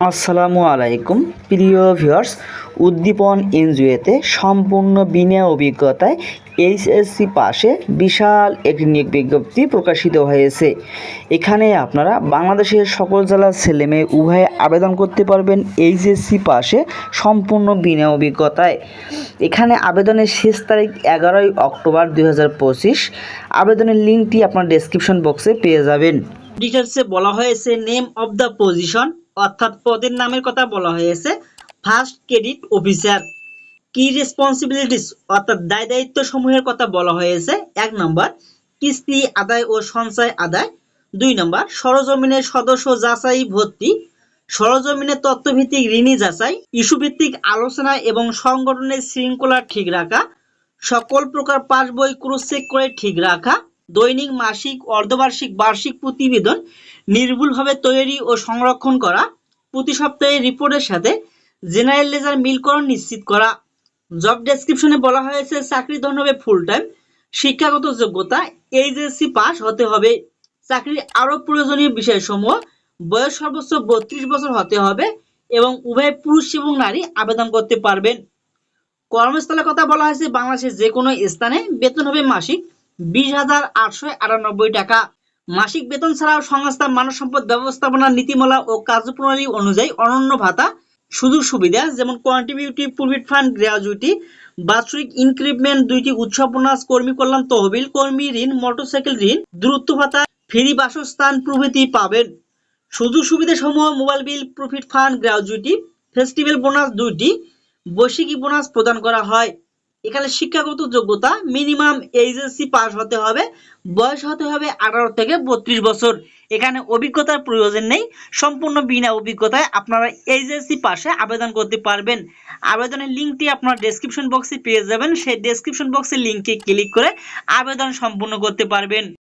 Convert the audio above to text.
আসসালামু আলাইকুম। প্রিয় ভিউয়ার্স, উদ্দীপন এনজিওতে সম্পূর্ণ বিনা অভিজ্ঞতায় এইচএসসি পাশে বিশাল একটি নিয়োগ বিজ্ঞপ্তি প্রকাশিত হয়েছে। এখানে আপনারা বাংলাদেশের সকল জেলার ছেলেমেয়ে উভয়ে আবেদন করতে পারবেন এইচএসসি পাশে সম্পূর্ণ বিনা অভিজ্ঞতায়। এখানে আবেদনের শেষ তারিখ এগারোই অক্টোবর দুই হাজার পঁচিশ। আবেদনের লিঙ্কটি আপনার ডেসক্রিপশন বক্সে পেয়ে যাবেন। ডিটেলসে বলা হয়েছে নেম অফ দ্য পজিশন অর্থাৎ পদের নামের কথা বলা হয়েছে ফার্স্ট ক্রেডিট অফিসার কি রেসপন্সিবিলিটিস অর্থাৎ দায় দায়িত্ব সমূহের কথা বলা হয়েছে, এক নম্বর, কিস্তি আদায় ও সঞ্চয় আদায়, দুই নম্বর, সরজমিনের সদস্য যাচাই ভর্তি, সরজমিনের তথ্যভিত্তিক ঋণী যাচাই ইস্যু ভিত্তিক আলোচনা এবং সংগঠনের শৃঙ্খলা ঠিক রাখা, সকল প্রকার পাস বই ক্রস চেক করে ঠিক রাখা দৈনিক মাসিক, অর্ধবার্ষিক, বার্ষিক প্রতিবেদন নির্ভুলভাবে তৈরি ও সংরক্ষণ করা। প্রতি সপ্তাহে রিপোর্টের সাথে জেনারেল লেজার মিলকরণ নিশ্চিত করা। জব ডেসক্রিপশনে বলা হয়েছে, চাকরি ধরন হবে ফুল টাইম শিক্ষাগত যোগ্যতা, এইচএসসি পাস হতে হবে। চাকরির আরও প্রয়োজনীয় বিষয়সমূহ, বয়স সর্বোচ্চ বত্রিশ বছর হতে হবে এবং উভয় পুরুষ এবং নারী আবেদন করতে পারবেন। কর্মস্থলের কথা বলা হয়েছে, বাংলাদেশের যে কোনো স্থানে বেতন হবে মাসিক বিশ টাকা। মাসিক বেতন ছাড়াও সংস্থা মানব সম্পদ ব্যবস্থাপনা নীতিমালা ও কার্যপ্রণালী অনুযায়ী অনন্য ভাতা, সুযোগ সুবিধা, যেমন কন্ট্রিবিউটিভ প্রভিট ফান্ড গ্র্যাজুইটি বাৎসরিক ইনক্রিমেন্ট দুইটি উৎসব কর্মী কল্যাণ তহবিল, কর্মী ঋণ মোটরসাইকেল ঋণ দূরত্ব ভাতা, ফ্রি বাসস্থান প্রভৃতি পাবেন। সুযোগ সুবিধা সমূহ mobile bill profit fund gratuity festival bonus দুইটি বৈশাখী বোনাস প্রদান করা হয়। এখানে শিক্ষাগত যোগ্যতা মিনিমাম এইচএসসি পাস হতে হবে, বয়স হতে হবে আঠারো থেকে বত্রিশ বছর। এখানে অভিজ্ঞতার প্রয়োজন নেই, সম্পূর্ণ বিনা অভিজ্ঞতায় আপনারা এইচএসসি পাশে আবেদন করতে পারবেন। আবেদনের লিঙ্কটি আপনারা ডেসক্রিপশন বক্সে পেয়ে যাবেন, সেই ডেসক্রিপশন বক্সের লিঙ্কে ক্লিক করে আবেদন সম্পূর্ণ করতে পারবেন।